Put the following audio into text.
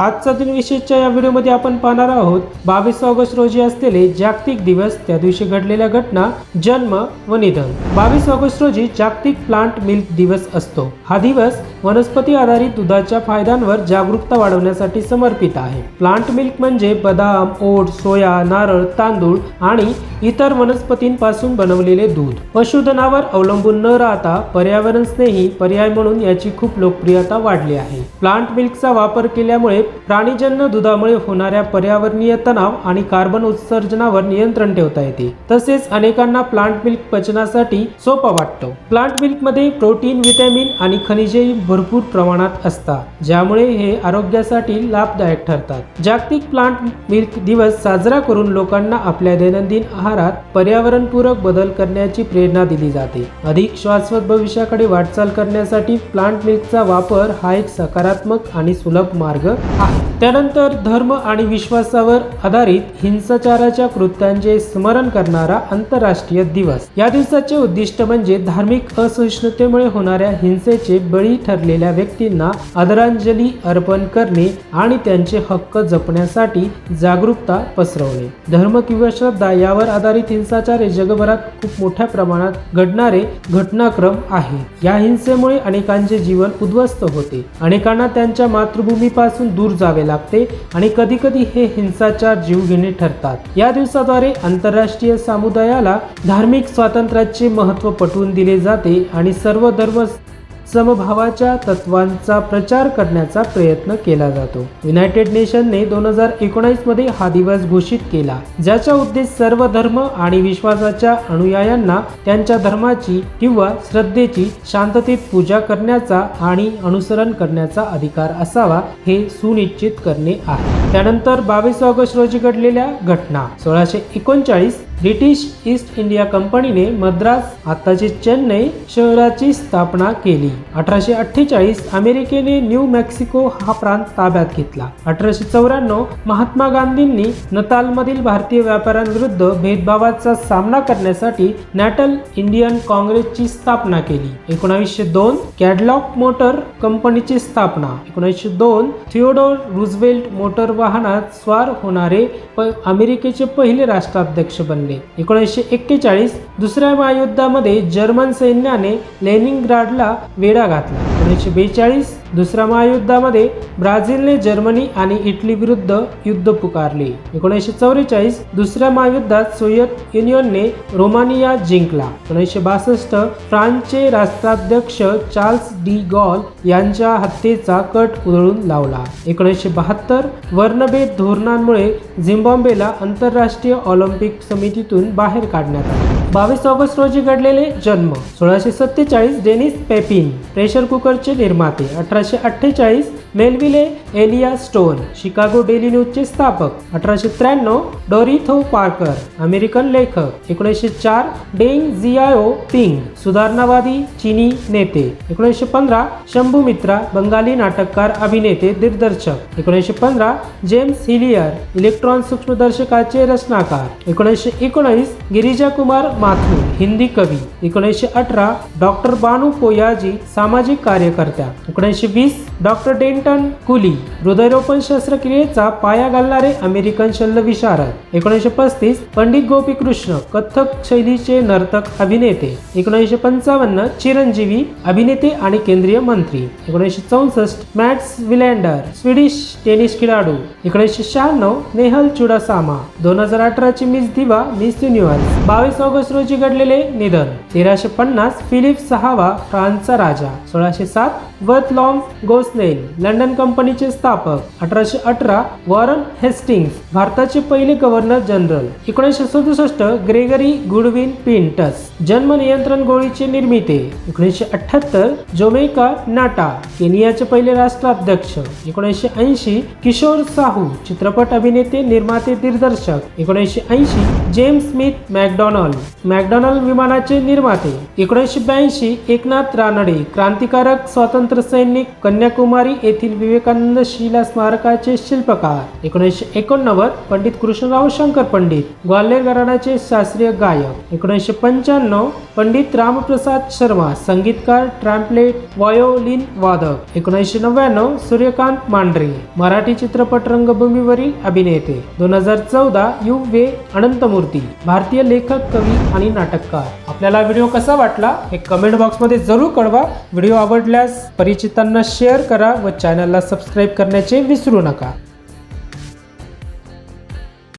आजचा दिन विशेषच्या या व्हिडिओमध्ये आपण पाहणार आहोत बावीस ऑगस्ट रोजी असलेले जागतिक दिवस त्या दिवशी घडलेल्या घटना जन्म व निधन. बावीस ऑगस्ट रोजी जागतिक प्लांट मिल्क दिवस असतो. हा दिवस वनस्पती आधारित दुधाच्या फायद्यांवर जागरूकता वाढवण्यासाठी समर्पित आहे. प्लांट मिल्क म्हणजे बदाम ओट सोया नारळ तांदूळ आणि इतर वनस्पतींपासून बनवलेले दूध. पशुधनावर अवलंबून न राहता पर्यावरण स्नेही पर्याय म्हणून याची खूप लोकप्रियता वाढली आहे. प्लांट मिल्कचा वापर केल्यामुळे प्राणीजन्य दुधामुळे होणाऱ्या पर्यावरणीय तणाव आणि कार्बन उत्सर्जनावर नियंत्रण ठेवता येते. तसेच अनेकांना प्लांट मिल्क पचनासाठी सोपा वाटतो. प्लांट मिल्कमध्ये प्रोटीन व्हिटॅमिन आणि खनिजेही भरपूर प्रमाणात असतात ज्यामुळे हे आरोग्यासाठी लाभदायक ठरतात. जागतिक प्लांट मिल्क दिवस साजरा करून लोकांना आपल्या दैनंदिन आहारात पर्यावरणपूरक बदल करण्याची प्रेरणा दिली जाते. अधिक शाश्वत भविष्याकडे वाटचाल करण्यासाठी प्लांट मिल्कचा वापर हा एक सकारात्मक आणि सुलभ मार्ग त्यानंतर धर्म आणि विश्वासावर आधारित हिंसाचाराच्या कृत्यांचे स्मरण करणारा आंतरराष्ट्रीय दिवस. या दिवसाचे उद्दिष्ट म्हणजे धार्मिक असहिष्णुतेमुळे होणाऱ्या हिंसेचे बळी ठरलेल्या व्यक्तींना आदरांजली अर्पण करणे आणि त्यांचे हक्क जपण्यासाठी जागरूकता पसरवणे. धर्म किंवा श्रद्धा यावर आधारित हिंसाचार हे जगभरात खूप मोठ्या प्रमाणात घडणारे घटनाक्रम आहे. या हिंसेमुळे अनेकांचे जीवन उद्ध्वस्त होते. अनेकांना त्यांच्या मातृभूमीपासून दूर जावे लागते आणि कधीकधी हे हिंसाचार जीवघेणे ठरतात. या दिवसाद्वारे आंतरराष्ट्रीय समुदायाला धार्मिक स्वातंत्र्याचे महत्त्व पटवून दिले जाते आणि सर्व धर्म समभावाच्या तत्वांचा प्रचार करण्याचा प्रयत्न केला जातो. युनायटेड नेशनने दोन हजार एकोणीसमध्ये हा दिवस घोषित केला ज्याचा उद्देश सर्व धर्म आणि विश्वासाच्या अनुयायांना त्यांच्या धर्माची किंवा श्रद्धेची शांततेत पूजा करण्याचा आणि अनुसरण करण्याचा अधिकार असावा हे सुनिश्चित करणे आहे. त्यानंतर बावीस ऑगस्ट रोजी घडलेल्या घटना सोळाशे एकोणचाळीस ब्रिटिश ईस्ट इंडिया कंपनीने मद्रास आताची चेन्नई शहराची स्थापना केली. अठराशे अठ्ठेचाळीस अमेरिकेने न्यू मेक्सिको हा प्रांत ताब्यात घेतला. अठराशे चौऱ्याण्णव महात्मा गांधींनी नतालमधील भारतीय व्यापाऱ्यांविरुद्ध भेदभावाचा सामना करण्यासाठी नॅटल इंडियन काँग्रेसची स्थापना केली. एकोणावीसशे दोन कॅडलॉक मोटर कंपनीची स्थापना. एकोणीसशे दोन थिओडोर रुझवेल्ट मोटर वाहनात स्वार होणारे प अमेरिकेचे पहिले राष्ट्राध्यक्ष बनले. एकोणीसशे एक्केचाळीस दुसऱ्या महायुद्धामध्ये जर्मन सैन्याने लेनिनग्राडला वेढा घातला. एकोणीसशे बेचाळीस दुसऱ्या महायुद्धामध्ये ब्राझीलने जर्मनी आणि इटली विरुद्ध युद्ध पुकारले. एकोणीसशे चौवेचाळीस दुसऱ्या महायुद्धात सोव्हिएत युनियनने रोमानिया जिंकला. एकोणीसशे बासष्ट फ्रान्सचे राष्ट्राध्यक्ष चार्ल्स डी गॉल यांच्या हत्येचा कट उधळून लावला. एकोणीसशे बहात्तर वर्णभेद धोरणांमुळे झिम्बाब्वेला आंतरराष्ट्रीय ऑलिम्पिक समितीतून बाहेर काढण्यात आले. बावीस ऑगस्ट रोजी घडलेले जन्म. सोळाशे सत्तेचाळीस डेनिस पेपिन प्रेशर कुकरचे निर्माते. अठरा अठराशे अठ्ठेचाळीस Melville Elijah Stone Chicago Daily न्यूजचे स्थापक अठराशे त्र्याण्णव डोरिथो पार्कर अमेरिकन लेखक एकोणीसशे चार डेंग झियाओ पिंग सुधारणावादी चीनी नेते एकोणीसशे पंधरा शंभू मित्रा बंगाली नाटककार अभिनेते दिग्दर्शक एकोणीसशे पंधरा जेम्स हिलियर इलेक्ट्रॉन सूक्ष्मदर्शकाचे रचनाकार एकोणीसशे एकोणीस गिरिजा कुमार माथुर हिंदी कवी एकोणीसशे अठरा डॉक्टर बानू पोयाजी सामाजिक कार्यकर्त्या एकोणीसशे वीस डॉक्टर डेंटन कुली हृदयरोपण शस्त्रक्रियेचा पाया घालणारे अमेरिकन शल्यविशारद. एकोणीसशे पस्तीस पंडित गोपीकृष्ण कथ्थक शैलीचे नर्तक अभिनेते. एकोणीसशे पंचावन्न चिरंजीवी अभिनेते आणि केंद्रीय मंत्री. एकोणीसशे चौसष्ट मॅट्स विलँडर स्वीडिश टेनिस खेळाडू. एकोणीसशे शहाण्णव नेहल चुडासामा. दोन हजार अठराची मिस दिवा मिस युनिव्हर्स. बावीस ऑगस्ट रोजी घडलेले निधन. तेराशे पन्नास फिलिप सहावा फ्रान्सचा राजा. सोळाशे सात वर्थ लॉंग गोस्नेल लंडन कंपनीचे स्थापक अठराशे अठरा वॉरन हेस्टिंग्स भारताचे पहिले गव्हर्नर जनरल. एकोणीसशे सदुसष्ट ग्रेगरी गुडविन पिंटस जन्म नियंत्रण गोळीचे निर्मिते. एकोणीसशे अठ्ठ्याहत्तर जोमेका नाटा केनियाचे पहिले राष्ट्राध्यक्ष. एकोणीसशे ऐंशी किशोर साहू चित्रपट अभिनेते निर्माते दिग्दर्शक. एकोणीसशे ऐंशी जेम्स स्मिथ मॅकडॉनल्ड मॅकडॉनल्ड विमानाचे निर्माते. एकोणीसशे ब्याऐंशी एकनाथ रानडे क्रांतिकारक स्वातंत्र्य सैनिक कन्याकुमारी येथील विवेकानंद शिला स्मारकाचे शिल्पकार. एकोणीसशे एकोणनव्वद पंडित कृष्णराव शंकर पंडित ग्वाल्हेर घराण्याचे शास्त्रीय गायक. एकोणीसशे पंच्याण्णव पंडित रामप्रसाद शर्मा संगीतकार ट्रॅम्पलेट वायोलिन वादक. एकोणीसशे नव्याण्णव सूर्यकांत मांढरे मराठी चित्रपट रंगभूमीवरील अभिनेते. दोन हजार चौदा यु वे अनंतमूर्ती भारतीय लेखक कवी आणि नाटककार. आपल्याला व्हिडिओ कसा वाटला हे कमेंट बॉक्समध्ये जरूर कळवा. व्हिडिओ आवडल्यास परिचितांना शेअर करा व चॅनलला सबस्क्राईब सबस्क्राईब करण्याचे विसरू नका.